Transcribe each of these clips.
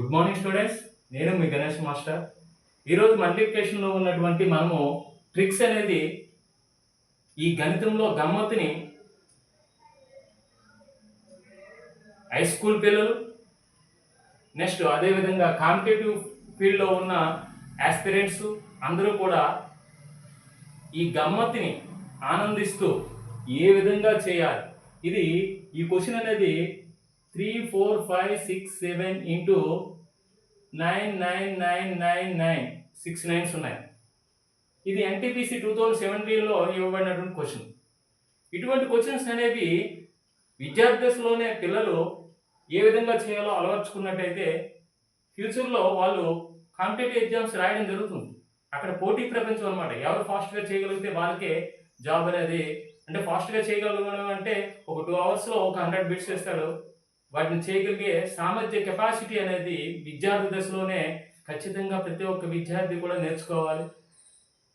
Good morning students నేను మీ Ganesh master. ఈరోజు మల్టిప్లికేషన్లో ఉన్నటువంటి మనము ట్రిక్స్ అనేది ఈ గణితంలో గమ్మత్తుని హై స్కూల్ పిల్లలు నెక్స్ట్ అదేవిధంగా కాంపిటేటివ్ ఫీల్డ్లో ఉన్న యాస్పిరెంట్స్ అందరూ కూడా ఈ గమ్మత్తుని ఆనందిస్తూ ఏ విధంగా చేయాలి? ఇది ఈ క్వశ్చన్ అనేది three four five six seven into nine nine nine nine nine six nines ఉన్నాయి. ఇది ఎన్టీపీసీ టూ థౌజండ్ సెవెంటీన్లో ఇవ్వబడినటువంటి క్వశ్చన్ ఇటువంటి క్వశ్చన్స్ అనేవి విద్యార్థులలోనే పిల్లలు ఏ విధంగా చేయాలో అలవర్చుకున్నట్టయితే ఫ్యూచర్లో వాళ్ళు కాంపిటేటివ్ ఎగ్జామ్స్ రాయడం జరుగుతుంది. అక్కడ పోటీ ప్రపంచం అనమాట ఎవరు ఫాస్ట్గా చేయగలిగితే వాళ్ళకే జాబ్ అనేది అంటే ఫాస్ట్గా చేయగలగడం అంటే ఒక టూ అవర్స్లో ఒక హండ్రెడ్ బిట్స్ వేస్తాడు వాటిని చేయగలిగే సామర్థ్య కెపాసిటీ అనేది విద్యార్థి దశలోనే ఖచ్చితంగా ప్రతి ఒక్క విద్యార్థి కూడా నేర్చుకోవాలి.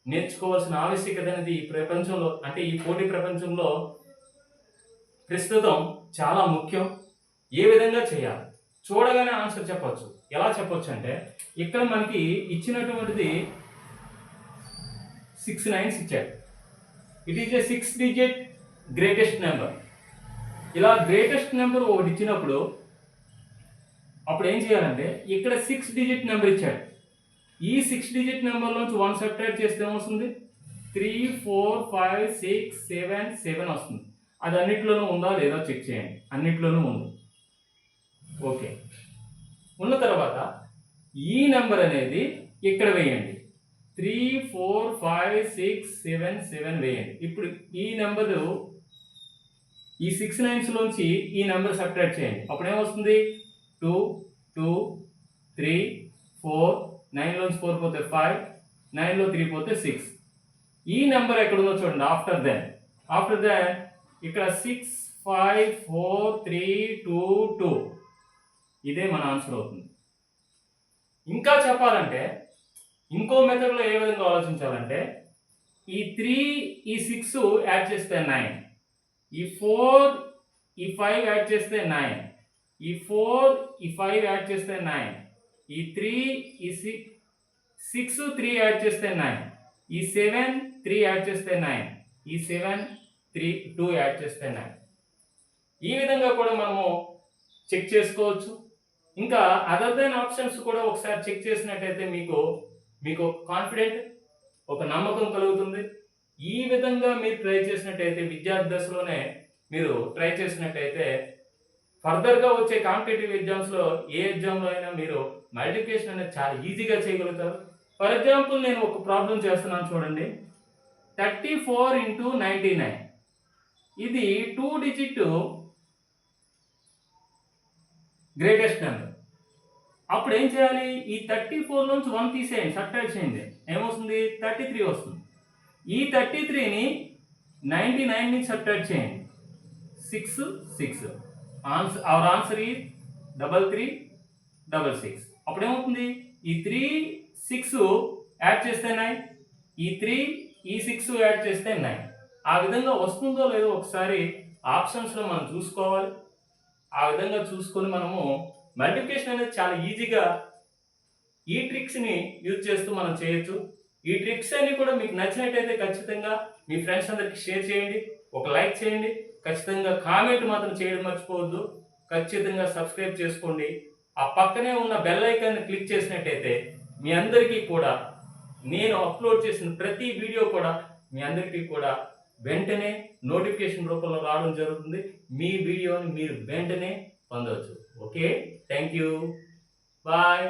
నేర్చుకోవాల్సిన ఆవశ్యకత అనేది ఈ ప్రపంచంలో అంటే ఈ పోటీ ప్రపంచంలో ప్రస్తుతం చాలా ముఖ్యం. ఏ విధంగా చేయాలి? చూడగానే ఆన్సర్ చెప్పచ్చు. ఎలా చెప్పొచ్చు అంటే ఇక్కడ మనకి ఇచ్చినటువంటిది సిక్స్ నైన్స్ ఇచ్చాడు it is a six digit greatest number ఇలా గ్రేటెస్ట్ నెంబర్ ఒకటి ఇచ్చినప్పుడు అప్పుడు ఏం చేయాలంటే ఇక్కడ సిక్స్ డిజిట్ నెంబర్ ఇచ్చాడు. ఈ సిక్స్ డిజిట్ నెంబర్లోంచి వన్ సబ్ట్రాక్ట్ చేస్తే ఏమొస్తుంది? Three four five six seven seven వస్తుంది. అది అన్నిట్లోనూ ఉందా లేదా చెక్ చేయండి. అన్నిట్లోనూ ఉంది. ఓకే ఉన్న తర్వాత ఈ నెంబర్ అనేది ఇక్కడ వేయండి. Three four five six seven seven వేయండి. ఇప్పుడు ఈ నెంబరు ఈ సిక్స్ నైన్స్లోంచి ఈ నెంబర్ సబ్ట్రాక్ట్ చేయండి. అప్పుడు ఏమొస్తుంది? టూ టూ త్రీ ఫోర్ నైన్లోంచి ఫోర్ పోతే ఫైవ్ నైన్లో త్రీ పోతే సిక్స్ ఈ నెంబర్ ఎక్కడుందో చూడండి ఆఫ్టర్ దెన్ ఆఫ్టర్ దెన్ ఇక్కడ six five four three two two ఇదే మన ఆన్సర్ అవుతుంది. ఇంకా చెప్పాలంటే ఇంకో మెథడ్లో ఏ విధంగా ఆలోచించాలంటే ఈ త్రీ ఈ సిక్స్ యాడ్ చేస్తే నైన్ ఈ ఫోర్ ఈ ఫైవ్ యాడ్ చేస్తే నైన్ ఈ ఫోర్ ఈ ఫైవ్ యాడ్ చేస్తే నైన్ ఈ త్రీ ఈ సిక్స్ సిక్స్ త్రీ యాడ్ చేస్తే నైన్ ఈ సెవెన్ త్రీ యాడ్ చేస్తే నైన్ ఈ సెవెన్ త్రీ టూ యాడ్ చేస్తే నైన్ ఈ విధంగా కూడా మనము చెక్ చేసుకోవచ్చు. ఇంకా అదర్ దెన్ ఆప్షన్స్ కూడా ఒకసారి చెక్ చేసినట్టయితే మీకు మీకు కాన్ఫిడెంట్ ఒక నమ్మకం కలుగుతుంది. ఈ విధంగా మీరు ట్రై చేసినట్టయితే విద్యార్థి దశలోనే మీరు ట్రై చేసినట్టయితే ఫర్దర్గా వచ్చే కాంపిటేటివ్ ఎగ్జామ్స్లో ఏ ఎగ్జామ్లో అయినా మీరు మల్టిప్లికేషన్ అనేది చాలా ఈజీగా చేయగలుగుతారు. ఫర్ ఎగ్జాంపుల్ నేను ఒక ప్రాబ్లం చేస్తున్నాను చూడండి. Thirty four into ninety nine ఇది టూ డిజిట్ గ్రేటెస్ట్ నెంబర్ అప్పుడు ఏం చేయాలి? ఈ థర్టీ ఫోర్ నుంచి వన్ తీసేయండి సబ్ట్రాక్ట్ చేయండి. ఏమొస్తుంది? థర్టీ త్రీ వస్తుంది. ఈ థర్టీ త్రీని నైంటీ నైన్ నుంచి సబ్ట్రాక్ట్ చేయండి. Six six answer our answer ఈ డబల్ త్రీ డబల్ సిక్స్ అప్పుడేమవుతుంది? ఈ త్రీ సిక్స్ యాడ్ చేస్తే నైన్ ఈ త్రీ ఈ సిక్స్ యాడ్ చేస్తే నైన్ ఆ విధంగా వస్తుందో లేదో ఒకసారి ఆప్షన్స్లో మనం చూసుకోవాలి. ఆ విధంగా చూసుకొని మనము మల్టిప్లికేషన్ అనేది చాలా ఈజీగా ఈ ట్రిక్స్ని యూజ్ చేస్తూ మనం చేయొచ్చు. ఈ ట్రిక్స్ అన్ని కూడా మీకు నచ్చినట్టయితే ఖచ్చితంగా మీ ఫ్రెండ్స్ అందరికి షేర్ చేయండి. ఒక లైక్ చేయండి. ఖచ్చితంగా కామెంట్ మాత్రం చేయడం మర్చిపోవద్దు. ఖచ్చితంగా సబ్స్క్రైబ్ చేసుకోండి. ఆ పక్కనే ఉన్న బెల్ ఐకాన్ని క్లిక్ చేసినట్టయితే మీ అందరికీ కూడా నేను అప్లోడ్ చేసిన ప్రతి వీడియో కూడా మీ అందరికీ కూడా వెంటనే నోటిఫికేషన్ రూపంలో రావడం జరుగుతుంది. మీ వీడియోని మీరు వెంటనే పొందవచ్చు. Okay thank you bye